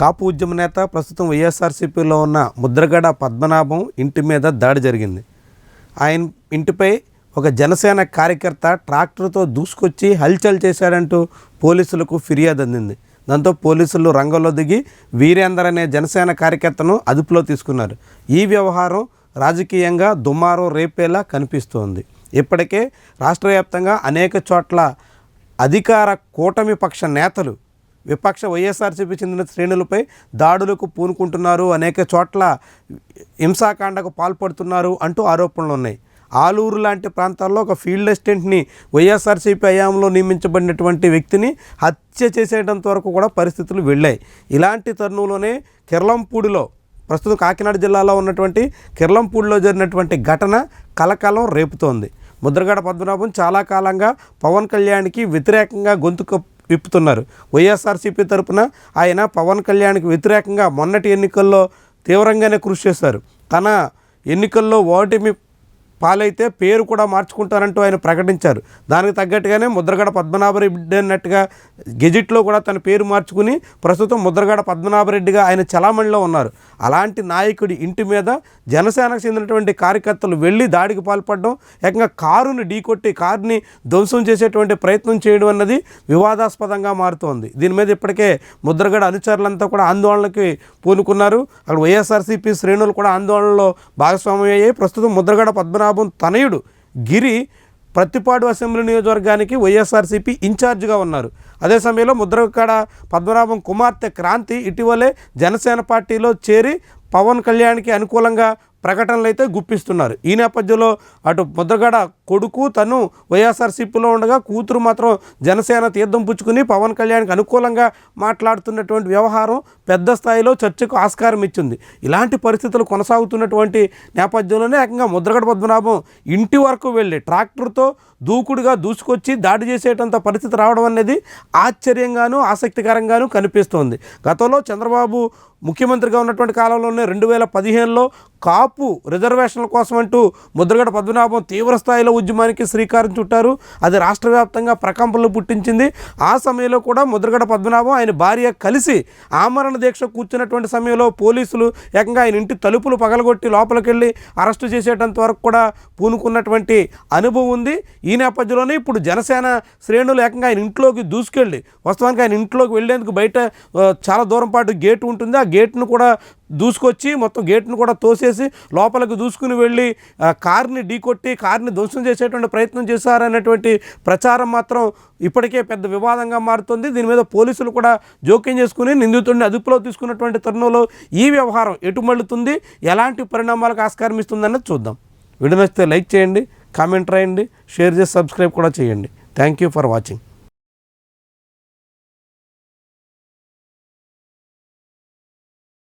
కాపు ఉద్యమ నేత ప్రస్తుతం వైఎస్ఆర్సీపీలో ఉన్న ముద్రగడ పద్మనాభం ఇంటి మీద దాడి జరిగింది. ఆయన ఇంటిపై ఒక జనసేన కార్యకర్త ట్రాక్టర్తో దూసుకొచ్చి హల్చల్ చేశాడంటూ పోలీసులకు ఫిర్యాదు అందింది. దాంతో పోలీసులు రంగంలో దిగి వీరేందర్ అనే జనసేన కార్యకర్తను అదుపులో తీసుకున్నారు. ఈ వ్యవహారం రాజకీయంగా దుమారం రేపేలా కనిపిస్తోంది. ఇప్పటికే రాష్ట్ర వ్యాప్తంగా అనేక చోట్ల అధికార కూటమి పక్ష నేతలు విపక్ష వైఎస్ఆర్సీపీ చెందిన శ్రేణులపై దాడులకు పూనుకుంటున్నారు. అనేక చోట్ల హింసాకాండకు పాల్పడుతున్నారు అంటూ ఆరోపణలు ఉన్నాయి. ఆలూరు లాంటి ప్రాంతాల్లో ఒక ఫీల్డ్ అసిస్టెంట్ని వైఎస్ఆర్సీపీ హయాంలో నియమించబడినటువంటి వ్యక్తిని హత్య చేసేటంత వరకు కూడా పరిస్థితులు వెళ్ళాయి. ఇలాంటి తరుణంలోనే కిర్లంపూడిలో ప్రస్తుతం కాకినాడ జిల్లాలో ఉన్నటువంటి కిర్లంపూడిలో జరిగినటువంటి ఘటన కలకాలం రేపుతోంది. ముద్రగడ పద్మనాభం చాలా కాలంగా పవన్ కళ్యాణ్కి వ్యతిరేకంగా గొంతు విప్పుతున్నారు. వైఎస్ఆర్సీపీ తరపున ఆయన పవన్ కళ్యాణ్కి వ్యతిరేకంగా మొన్నటి ఎన్నికల్లో తీవ్రంగానే కృషి చేశారు. తన ఎన్నికల్లో ఓటమి పాలైతే పేరు కూడా మార్చుకుంటారంటూ ఆయన ప్రకటించారు. దానికి తగ్గట్టుగానే ముద్రగడ పద్మనాభరెడ్డి అన్నట్టుగా గెజిట్లో కూడా తన పేరు మార్చుకుని ప్రస్తుతం ముద్రగడ పద్మనాభరెడ్డిగా ఆయన చలామణిలో ఉన్నారు. అలాంటి నాయకుడి ఇంటి మీద జనసేనకు చెందినటువంటి కార్యకర్తలు వెళ్ళి దాడికి పాల్పడడం ఏకంగా కారుని ఢీకొట్టి కారుని ధ్వంసం చేసేటువంటి ప్రయత్నం చేయడం అన్నది వివాదాస్పదంగా మారుతోంది. దీని మీద ఇప్పటికే ముద్రగడ అనుచరులంతా కూడా ఆందోళనకి పూనుకున్నారు. అక్కడ వైఎస్ఆర్సీపీ శ్రేణులు కూడా ఆందోళనలో భాగస్వామ్యం అయ్యాయి. ప్రస్తుతం ముద్రగడ పద్మనాభం తనయుడు గిరి ప్రతిపాడు అసెంబ్లీ నియోజకవర్గానికి వైఎస్ఆర్సీపీ ఇన్ఛార్జిగా ఉన్నారు. అదే సమయంలో ముద్రగడ పద్మనాభం కుమార్తె క్రాంతి ఇటీవలే జనసేన పార్టీలో చేరి పవన్ కళ్యాణ్కి అనుకూలంగా ప్రకటనలు అయితే గుప్పిస్తున్నారు. ఈ నేపథ్యంలో అటు ముద్రగడ కొడుకు తను వైఎస్ఆర్సీపీలో ఉండగా కూతురు మాత్రం జనసేన తీర్థం పుచ్చుకుని పవన్ కళ్యాణ్కి అనుకూలంగా మాట్లాడుతున్నటువంటి వ్యవహారం పెద్ద స్థాయిలో చర్చకు ఆస్కారం ఇచ్చింది. ఇలాంటి పరిస్థితులు కొనసాగుతున్నటువంటి నేపథ్యంలోనే ఏకంగా ముద్రగడ పద్మనాభం ఇంటి వరకు వెళ్ళి ట్రాక్టర్తో దూకుడుగా దూసుకొచ్చి దాడి చేసేటంత పరిస్థితి రావడం అనేది ఆశ్చర్యంగాను ఆసక్తికరంగాను కనిపిస్తోంది. గతంలో చంద్రబాబు ముఖ్యమంత్రిగా ఉన్నటువంటి కాలంలోనే రెండు వేల పదిహేనులో కాపు రిజర్వేషన్ల కోసం అంటూ ముద్రగడ పద్మనాభం తీవ్ర స్థాయిలో ఉద్యమానికి శ్రీకారం చుట్టారు. అది రాష్ట్ర వ్యాప్తంగా ప్రకంపనలు పుట్టించింది. ఆ సమయంలో కూడా ముద్రగడ పద్మనాభం ఆయన భార్య కలిసి ఆమరణ దీక్ష కూర్చున్నటువంటి సమయంలో పోలీసులు ఏకంగా ఆయన ఇంటి తలుపులు పగలగొట్టి లోపలికి వెళ్ళి అరెస్టు చేసేటంత వరకు కూడా పూనుకున్నటువంటి అనుభవం ఉంది. ఈ నేపథ్యంలోనే ఇప్పుడు జనసేన శ్రేణులు ఏకంగా ఆయన ఇంట్లోకి దూసుకెళ్ళి వాస్తవానికి ఆయన ఇంట్లోకి వెళ్ళేందుకు బయట చాలా దూరం పాటు గేటు ఉంటుంది. ఆ గేట్ను కూడా దూసుకొచ్చి మొత్తం గేట్ను కూడా తోసేసి లోపలికి దూసుకుని వెళ్ళి కార్ని ఢీకొట్టి కార్ని ధ్వంసం చేసేటువంటి ప్రయత్నం చేశారనేటువంటి ప్రచారం మాత్రం ఇప్పటికే పెద్ద వివాదంగా మారుతుంది. దీని మీద పోలీసులు కూడా జోక్యం చేసుకుని నిందితుడిని అదుపులో తీసుకున్నటువంటి తరుణంలో ఈ వ్యవహారం ఎటుమళ్ళుతుంది ఎలాంటి పరిణామాలకు ఆస్కారం ఇస్తుందన్నది చూద్దాం. వీడియో నచ్చితే లైక్ చేయండి కామెంట్ రాయండి షేర్ చేసి సబ్స్క్రైబ్ కూడా చేయండి. Thank you for watching.